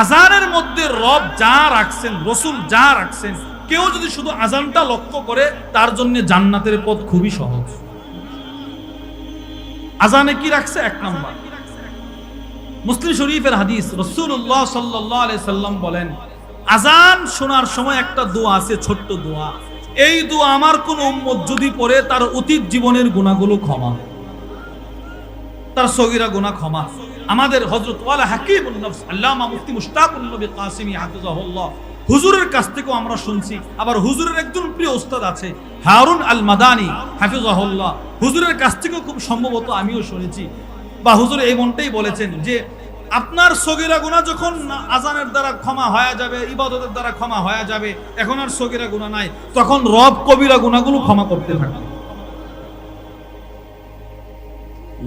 আজানের মধ্যে রব যা রাখছেন, রসুল যা রাখছেন, কেউ যদি শুধু আজানটা লক্ষ্য করে, তার জন্য জান্নাতের পথ খুবই সহজ। আজানে কি রাখছে? এক নম্বর। মুসলিম শরীফের হাদিস রসুল্লাহ সাল্লাম বলেন, আজান শোনার সময় একটা দোয়া আছে, ছোট্ট দোয়া। এই দোয়া আমার কোন উম্মত যদি পড়ে, তার অতীত জীবনের গুণাগুলো ক্ষমা। তার সগিরা গুনাহ ক্ষমা। আমাদের আল্লামা মুফতি হাফিজাহুল্লাহ, হুজুরের কাছ থেকেও আমরা শুনছি। আবার হুজুরের একজন প্রিয় উস্তাদ আছে, হারুন আল মাদানি হাফিজাহুল্লাহ, হুজুরের কাছ থেকেও খুব সম্ভবত আমিও শুনেছি। বা হুজুর এই মনটাই বলেছেন যে, আপনার সগিরা গুনাহ যখন আজানের দ্বারা ক্ষমা হয়ে যাবে, ইবাদতের দ্বারা ক্ষমা হয়ে যাবে, এখন আর সগিরা গুনাহ নাই, তখন রব কবিরা গুনাহগুলো ক্ষমা করতে থাকবে।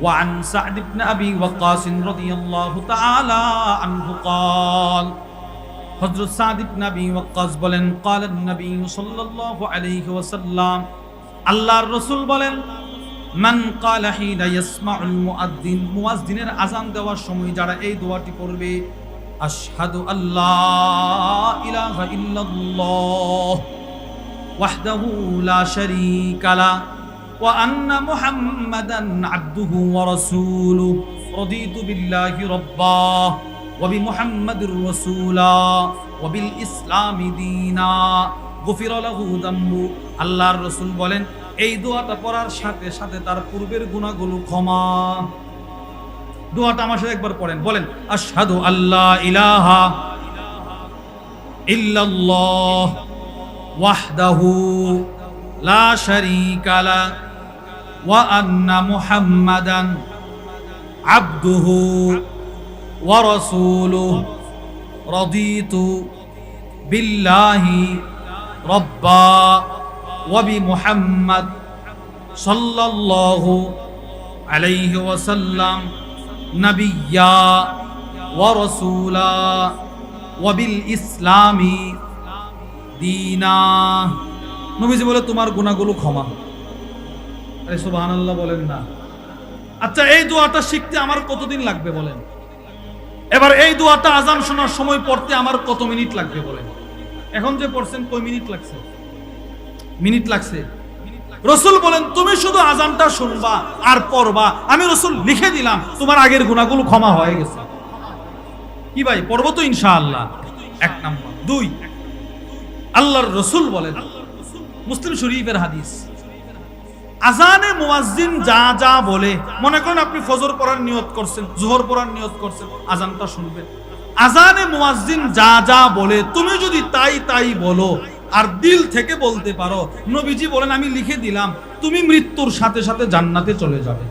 وعن سعد بن أبي وقاص رضي الله تعالى عنه قال حضرت سعد بن أبي وقاص বলেন قال النبي صلى الله عليه وسلم আল্লাহর রাসূল বলেন মান قال حين يسمع المؤذن মুয়াজ্জিনের আযান দেওয়ার সময় যারা এই দোয়াটি পড়বে আশহাদু আল্লাহ ইলাহা ইল্লাল্লাহ ওয়াহদাহু লা শারীকা লা وأن محمدا عبده ورسوله رضيت بالله ربا وبمحمد رسولا وبالإسلام دينا غفر له ذنبه আল্লাহর রসুল বলেন এই দোয়াটা পড়ার সাথে সাথে তার পূর্বের গুণাগুলো ক্ষমা দোয়াটা আমার সাথে একবার পড়েন বলেন আশহাদু আল্লাহ ইলাহা ইল্লাল্লাহ ওয়াহদাহু লা শারীকা লা وأن محمدا عبده ورسوله رضيت بالله ربا وبمحمد صلى الله عليه وسلم نبيا ورسولا وبالإسلام دينا নবীজি বলে তোমার গুণাগুলো ক্ষমা হোক আরে আল্লাহ বলেন না। আচ্ছা এই দোয়াটা শিখতে আমার কতদিন লাগবে বলেন? এবার এই দোয়াটা আজান শোনার সময় পড়তে আমার কত মিনিট লাগবে বলেন? এখন যে পড়ছেন কয় মিনিট লাগছে? মিনিট লাগছে। রসুল বলেন, তুমি শুধু আজানটা শুনবা আর পড়বা। আমি রসুল লিখে দিলাম, তোমার আগের গুণাগুলো ক্ষমা হয়ে গেছে। কি ভাই, পড়ব তো ইনশাআল্লাহ। এক নাম্বার। দুই, আল্লাহর রসুল বলেন, মুসলিম শরীফের হাদিস। আজানে মুয়াজ্জিন যা যা বলে মনে করেন আপনি ফজর পড়ার নিয়ত করছেন জোহর পড়ার নিয়ত করছেন আজানটা শুনবেন আজানে মুয়াজ্জিন যা যা বলে তুমি যদি তাই তাই বলো আর দিল থেকে বলতে পারো নবীজি বলেন আমি লিখে দিলাম তুমি মৃত্যুর সাথে সাথে জান্নাতে চলে যাবে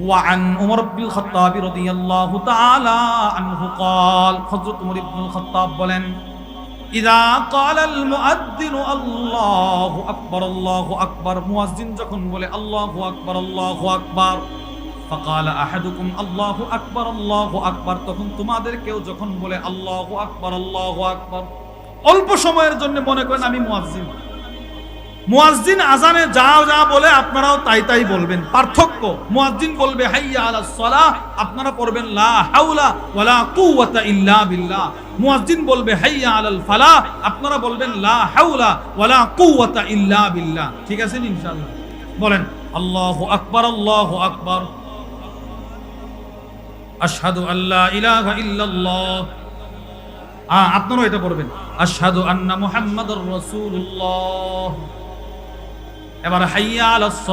وعن عمر بن الخطاب رضي الله تعالى عنه قال حضرت عمر بن الخطاب বলেন ইদা কালাল মুআদ্দিন আল্লাহু আকবার আল্লাহু আকবার। মুয়াজ্জিন যখন বলে, আল্লাহু আকবার আল্লাহু আকবার। ফাকাল আহাদুকুম, আল্লাহু আকবার আল্লাহু আকবার। তখন তোমাদের কেউ যখন বলে, আল্লাহু আকবার আল্লাহু আকবার। অল্প সময়ের জন্য মনে করেন আমি মুয়াজ্জিন। মুয়াজ্জিন আজানে যা যা বলে আপনারাও তাই তাই বলবেন। পার্থক্য, মুয়াজ্জিন বলবে, হাইয়া আলাস সালাহ, আপনারা পড়বেন, লা হাওলা ওয়ালা কুওয়াতা ইল্লা বিল্লাহ। মুয়াজ্জিন বলবে, হাইয়া আলাল ফালাহ, আপনারা বলবেন, লা হাওলা ওয়ালা কুওয়াতা ইল্লা বিল্লাহ। ঠিক আছে ইনশাআল্লাহ? বলেন, আল্লাহু আকবার আল্লাহু আকবার। আশহাদু আল্লা ইলাহা ইল্লাল্লাহ। আপনারাও এটা পড়বেন। আশহাদু আন্না মুহাম্মাদুর রাসূলুল্লাহ। এবার হাইয়া আলাস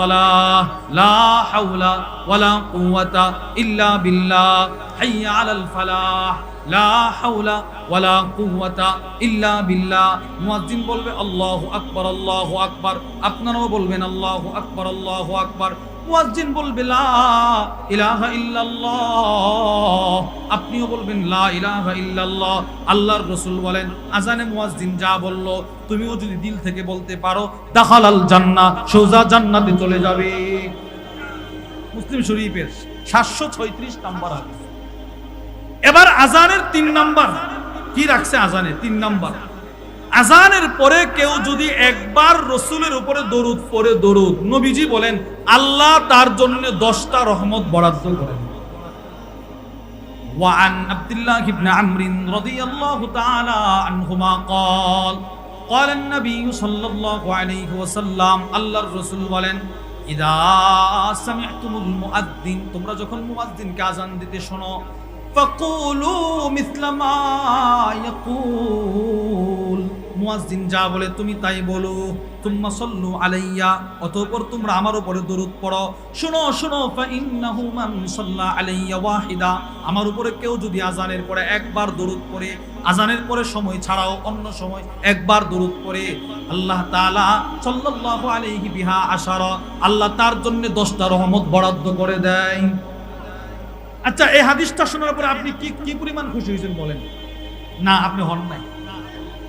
লা হাওলা ওয়ালা কুওয়াতা ইল্লা বিল্লাহ। হাইয়া আলাল ফালাহ, লা হাওলা ওয়ালা কুওয়াতা ইল্লা বিল্লাহ। মুয়াজ্জিন বলবে, আল্লাহু আকবার আল্লাহু আকবার। আপনারাও বলবেন, আল্লাহু আকবার আল্লাহু আকবার। আপনিও বলবেন আল্লাহর রাসূল বলেন, আজানে মুয়াজ্জিন যা বলল, তুমিও যদি দিল থেকে বলতে পারো, দাখালাল জান্নাহ, সোজা জান্নাতে চলে যাবে। মুসলিম শরীফের 736 নাম্বার হাদিস। এবার আজানের তিন নাম্বার, কি রাখছে আজানে তিন নাম্বার? আজানের পরে কেউ যদি একবার রসুলের উপরে দরুদ পরে দরুদ নবীজি বলেন আল্লাহ তার জন্য দশটা রহমত বরাদ্দ করেন وعن عبد الله بن عمرو رضي الله تعالى عنهما قال قال النبي صلى الله عليه وسلم الله الرسول বলেন ইদা সামি'তুমুল মুআদ্দিন তোমরা যখন মুআদ্দিনকে আজান দিতে শোনো ফাকুলু মিসলা মা ইয়াকুল মুয়াজ্জিন, যা বলে, তুমি তাই বলো তুম্মা সাল্লু আলাইয়া অতঃপর তোমরা আমার উপরে দরুদ পড়ো। শোনো শোনো ফা ইন্নাহু মান সাল্লা আলাইয়া ওয়াহিদা। আমার উপরে কেউ যদি আজানের পরে একবার দরুদ পড়ে, আজানের পরে সময় ছাড়াও অন্য সময় একবার দরুদ পড়ে, আল্লাহ তাআলা সাল্লাল্লাহু আলাইহি বিহা আশারা, আল্লাহ তার জন্য 10টা রহমত বরাদ্দ করে দেয়। আচ্ছা এই হাদিসটা শোনার পরে আপনি কি কি পরিমাণ খুশি হয়েছেন বলেন? না, আপনি হন নাই।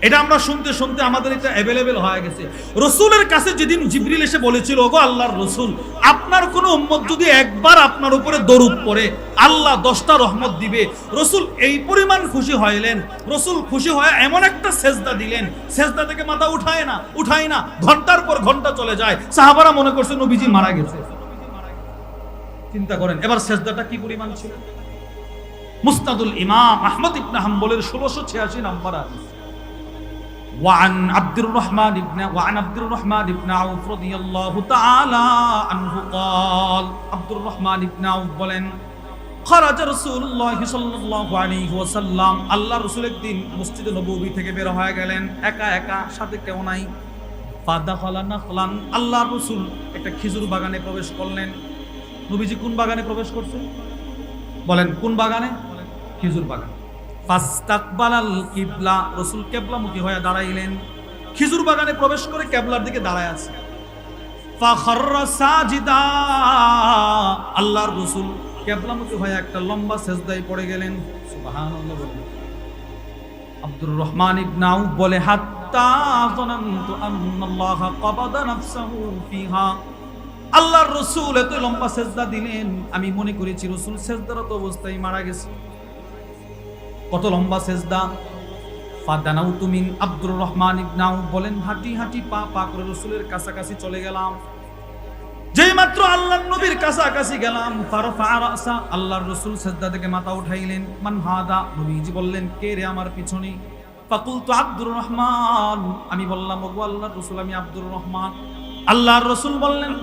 এটা আমরা শুনতে শুনতে আমাদের এটা অ্যাভেলেবেল হয়ে গেছে। রসুলের কাছে যেদিন জিবরিল এসে বলেছিল, ওগো আল্লাহর রসুল, আপনার কোন উম্মত যদি একবার আপনার উপরে দরুদ পড়ে, আল্লাহ দশটা রহমত দিবে। রসুল এই পরিমাণ খুশি হইলেন। রসুল খুশি হয়ে এমন একটা সেজদা দিলেন। সেজদা থেকে মাথা উঠায় না উঠায় না। ঘণ্টার পর ঘণ্টা চলে যায়। সাহাবারা মনে করছে, নবীজি মারা গেছে। চিন্তা করেন, এবার সেজদাটা কি পরিমাণ ছিল? মুস্তাদুল ইমাম আহমদ ইবনে হাম্বলের ষোলোশো ছিয়াশি নাম্বার হাদিস। وعن عبد الرحمن بن وعن عبد الرحمن بن عوف رضي الله تعالى عنه قال عبد الرحمن بن عوف বলেন خرج رسول الله صلى الله عليه وسلم আল্লাহ রাসূল একদিন মসজিদে নববী থেকে বের হয়ে গেলেন একা একা সাথে কেউ নাই ফাদাখালা নাখলান আল্লাহ রাসূল একটা খেজুর বাগানে প্রবেশ করলেন নবীজি কোন বাগানে প্রবেশ করছেন বলেন কোন বাগানে খেজুর বাগান ফাস্তাকবালাল কিবলা, রসুল কেবলামুখী হয়ে দাঁড়াইলেন। খেজুর বাগানে প্রবেশ করে কেবলার দিকে দাঁড়ায় আছে। আল্লাহর রসুল কেবলামুখী হয়ে একটা লম্বা সেজদায় পড়ে গেলেন। আব্দুর রহমান ইবনে আউফ বলে, হাত্তা নাফসাহু ফিহা। আল্লাহর রসুল এত লম্বা সেজদা দিলেন, আমি মনে করেছি রসুল সেজদারত অবস্থায় মারা গেছে। কত লম্বা সেজদা? ফাদানাউ তুমিন আব্দুর রহমান ইবনাউ বলেন, হাঁটি হাঁটি, পা পা করে রসুলের কাছাকাছি চলে গেলাম। যেই মাত্র আল্লাহর নবীর কাছাকাছি গেলাম, ফারফা রাসা, আল্লাহর রসুল সেজদা থেকে মাথা উঠাইলেন। মান হাদা, নবীজি বললেন, কে রে আমার পিছনে? ফাকুল তো আব্দুর রহমান, আমি বললাম, ওগো আল্লাহর রসুল, আমি আব্দুর রহমান। আল্লাহর রসুল বললেন,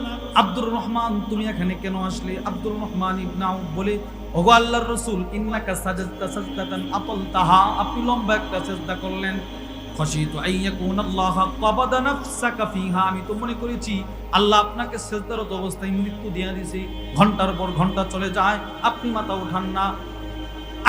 আব্দুর রহমান, তুমি এখানে কেন আসলে? আব্দুর রহমান ইবনাউ বলে ওগো আল্লাহর রসুল, ইন্নাকা সাজাদতা সাজদাতান আতালতাহা। আপনি লম্বা একটা সেজদা করলেন। খশিতু আইয়াকুন আল্লাহ ক্বাবাদা নাফসাকা ফিহা। আমি তো মনে করেছি, আল্লাহ আপনাকে সেজদারত অবস্থায় মৃত্যু দিয়ে দিয়েছে ঘণ্টার পর ঘণ্টা চলে যায়, আপনি মাথা উঠান না।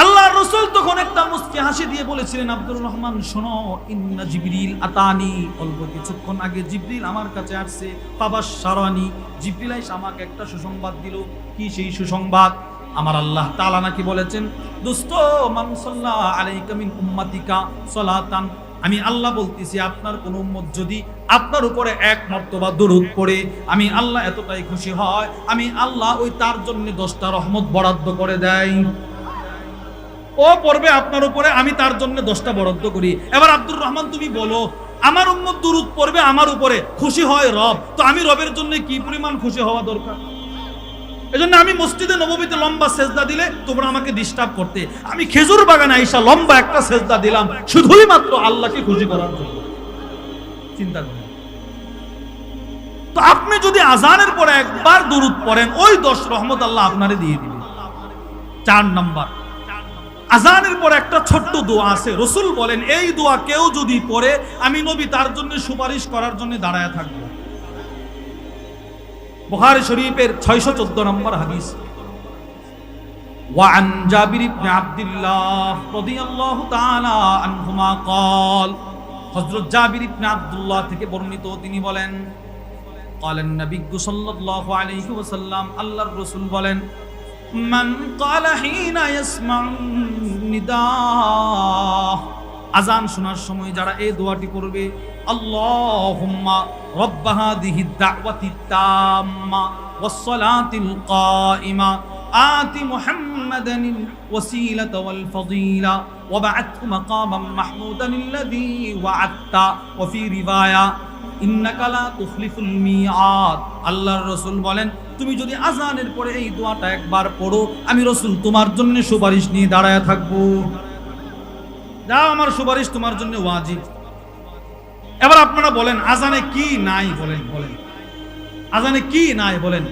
আল্লাহর রসুল তখন একটা মুস্কি হাসি দিয়ে বলেছিলেন, আব্দুর রহমান, শোনো, ইন্না জিবরিল আতানি। অল্প কিছুক্ষণ আগে জিবরিল আমার কাছে আসছে। বাবা সারানি। জিবরিল আমাকে একটা সুসংবাদ দিল। কি সেই সুসংবাদ? আমার আল্লাহ তাআলা নাকি বলেছেন, দুস্ত, মান সাল্লা আলাইকা মিন উম্মাতিকা সালাতান। আমি আল্লাহ বলতেছি, আপনার কোন উম্মত যদি আপনার উপরে এক মর্তবা দরুদ পড়ে, আমি আল্লাহ এতটাই খুশি হয়, আমি আল্লাহ ওই তার জন্য দশটা রহমত বরাদ্দ করে দেয় ও পড়বে আপনার উপরে, আমি তার জন্য দশটা বরাদ্দ করি। এবার আব্দুর রহমান, তুমি বলো, আমার উম্মত দুরুদ পড়বে আমার উপরে, খুশি হয় রব। তো আমি রবের জন্য কি পরিমাণ খুশি হওয়া দরকার? এজন্য আমি মসজিদে নবমীতে লম্বা সেজদা দিলে তোমরা আমাকে ডিস্টার্ব করতে। আমি খেজুর বাগানে আইসা লম্বা একটা সেজদা দিলাম, শুধুই মাত্র আল্লাহকে খুশি করার জন্য। চিন্তা করুন তো আপনি যদি আজানের পরে একবার দুরুদ পড়েন, ওই দশ রহমত আল্লাহ আপনারে দিয়ে দিবে। চার নাম্বার। আজানের পর একটা ছোট্ট দোয়া আছে, রসুল বলেন, এই দোয়া কেউ যদি পড়ে, আমি নবী তার জন্য সুপারিশ করার জন্য দাঁড়ায় থাকব। বুখারী শরীফের 614 নম্বর হাদিস وعن جابر بن عبد الله رضي الله تعالى عنهما قال হযরত জাবির ইবনে আব্দুল্লাহ থেকে বর্ণিত তিনি বলেন قال النبي صلى الله عليه وسلم আল্লাহর রাসূল বলেন من قال حين يسمع النداء আজান শোনার সময় যারা এই দোয়াটি করবে আল্লাহুম্মা রব্ব হাদিহি দাওয়াতি তাম্মা والصلاة القائمة آت محمدا الوسيلة والفضيلة وبعثه مقاما محمودا الذي وعدت وفي رواية ইন্নাকালা তুখলিফুল মিআদ আল্লাহর রসুল বলেন তুমি যদি আজানের পরে এই দোয়াটা একবার পড়ো আমি রসুল তোমার জন্য সুপারিশ নিয়ে দাঁড়ায় থাকবো যাও আমার সুপারিশ তোমার জন্য ওয়াজিব এবার আপনারা বলেন, আজানে কি নাই বলেন বলেন। আজানে কি নাই বলেন?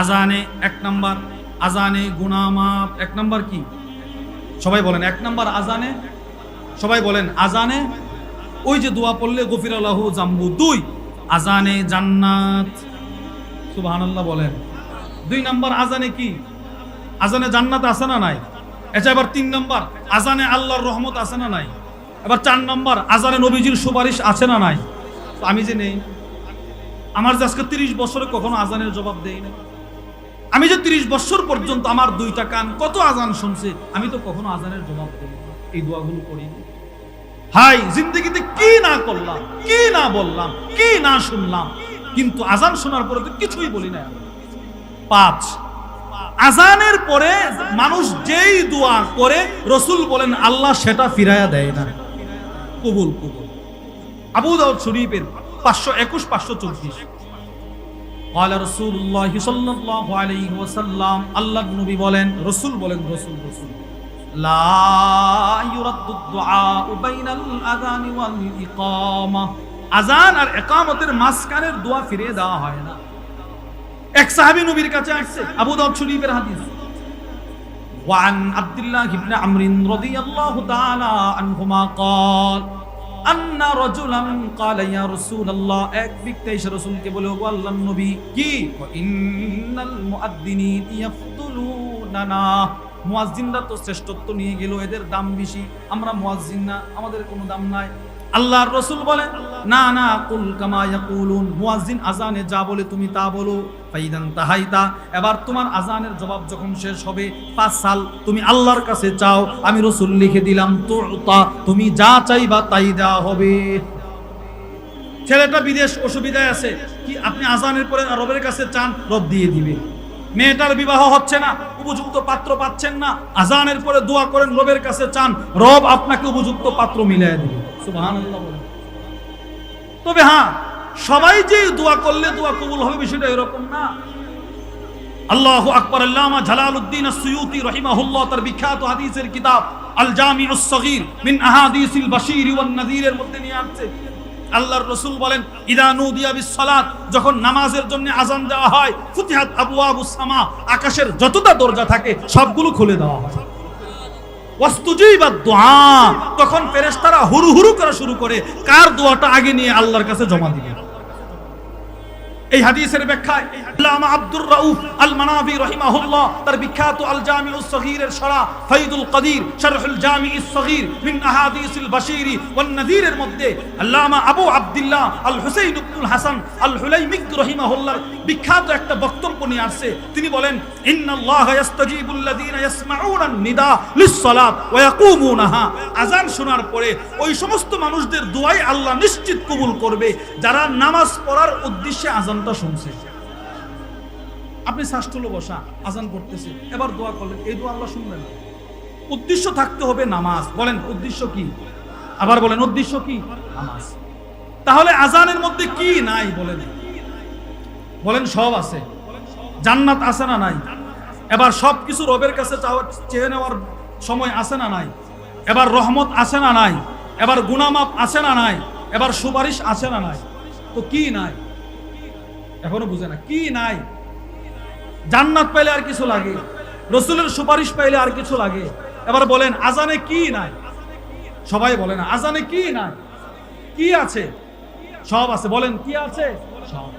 আজানে এক নাম্বার, আজানে গুনামাপ এক নাম্বার কি? সবাই বলেন, এক নাম্বার আজানে? সবাই বলেন, আজানে? ওই যে দোয়া পড়লে গফির আল্লাহ জাম্বু। দুই, আজানে জান্নাত। সুবহানাল্লাহ বলেন। দুই নাম্বার আজানে কি? আজানে জান্নাত আছে না নাই? আচ্ছা এবার তিন নাম্বার, আজানে আল্লাহর রহমত আছে না নাই? এবার চার নম্বর আজানে নবীজির সুপারিশ আছে না নাই? আমি যে নেই। আমার যে আজকে তিরিশ বছরে কখনো আজানের জবাব দেই না আমি যে তিরিশ বছর পর্যন্ত আমার দুইটা কান কত আজান শুনছে, আমি তো কখনো আজানের জবাব দেই। এই দোয়াগুলো করি। হাই, জিন্দগিতে কি না করলাম, কি না বললাম, কি না শুনলাম, কিন্তু আজান শোনার পরে তো কিছুই বলি না পাঁচ, আজানের পরে মানুষ যেই দোয়া করে, রসুল বলেন, আল্লাহ সেটা ফিরাইয়া দেয় না। কবুল কবুল আবু দাউদ শরীফের পাঁচশো একুশ পাঁচশো চব্বিশ قال رسول الله صلى الله عليه وسلم আল্লাহ নবী বলেন রসুল বলেন রসুল রসুল لا يرد الدعاء بين الأذان والإقامة আজান আর একামতের মাঝখানের দোয়া ফিরিয়ে দেওয়া হয় না এক সাহাবী নবীর কাছে আসছে আবু দাউদ শরীফের হাদিস وعن عبد الله بن عمرو رضي الله تعالى عنهما قال أن رجلا قال يا رسول الله এক ব্যক্তি এসে রাসূলকে বলে ও আল্লাহর নবী কি ইন্নাল মুআদ্দিনিন ইয়াফদুলুনানা মুয়াজ্জিনরা তো শ্রেষ্ঠত্ব নিয়ে গেল এদের দাম বেশি আমরা মুয়াজ্জিন না আমাদের কোনো দাম নাই আল্লাহর রসুল বলেন না না, কুল কামা ইয়াকুলুন। মুয়াজ্জিন আজানে যা বলে তুমি তা বলো। ফাইদান তাহাইতা, এবার তোমার আজানের জবাব যখন শেষ হবে, পাঁচ সাল তুমি আল্লাহর কাছে চাও, আমি রসুল লিখে দিলাম তো তুমি যা চাইবা তাই দেওয়া হবে। ছেলেটা বিদেশ অসুবিধায় আছে, কি আপনি আজানের পরে রবের কাছে চান, রব দিয়ে দিবে। মেয়েটার বিবাহ হচ্ছে না, উপযুক্ত পাত্র পাচ্ছেন না আজানের পরে দোয়া করেন, রবের কাছে চান, রব আপনাকে উপযুক্ত পাত্র মিলিয়ে দিবে। তবে হ্যাঁ সবাই যে দোয়া করলে দোয়া কবুল হবে বিষয়টা এরকম না। আল্লাহ আকবর, আল্লামা জালালউদ্দিন আসসুয়ুতি রহিমাহুল্লাহ, তার বিখ্যাত হাদিসের কিতাব আল জামিউস সগীর মিন আহাদিসিল বাশীর ওয়ান নাযীরের মধ্যে নিয়ে আসছে। আল্লাহর রসুল বলেন, ইদা নুদিয়া বিস সালাত যখন নামাজের জন্য আজান দেওয়া হয়, ফুতিহাত আবওয়াবুস সামা আকাশের যতটা দরজা থাকে সবগুলো খুলে দেওয়া হয়। দোয়া। তখন ফেরেস্তারা হুরু হুরু করা শুরু করে, কার দোয়াটা আগে নিয়ে আল্লাহর কাছে জমা দিবে? এই হাদিসের বিখ্যাত একটা বক্তব্য নিয়ে আসছে। তিনি বলেন, ইন্নাল্লাহ আযান শোনার পরে ওই সমস্ত মানুষদের দোয়াই আল্লাহ নিশ্চিত কবুল করবে। যারা নামাজ পড়ার উদ্দেশ্যে আজানটা শুনছে। আপনি শাস্ত্রলো বসা, আজান করতেছে। এবার দোয়া করলেন, এই দোয়া আল্লাহ শুনবেন উদ্দেশ্য থাকতে হবে নামাজ। বলেন, উদ্দেশ্য কি? আবার বলেন, উদ্দেশ্য কি? নামাজ। তাহলে আজানের মধ্যে কি নাই বলেন? বলেন, সব আছে। জান্নাত আছে না নাই? এবার সব কিছু রবের কাছে চাওয়ার চেয়ে নেওয়ার সময় আছে না নাই? এবার রহমত আছে না নাই? এবার গুনামাপ আছে না নাই? এবার সুপারিশ আছে না নাই? তো কি নাই? এখনও বুঝে না। কি নাই? জান্নাত পাইলে আর কিছু লাগে। রসুলের সুপারিশ পাইলে আর কিছু লাগে। এবার বলেন, আজানে কি নাই? সবাই বলেন আজানে কি নাই? কি আছে? সব আছে। বলেন, কি আছে? সব।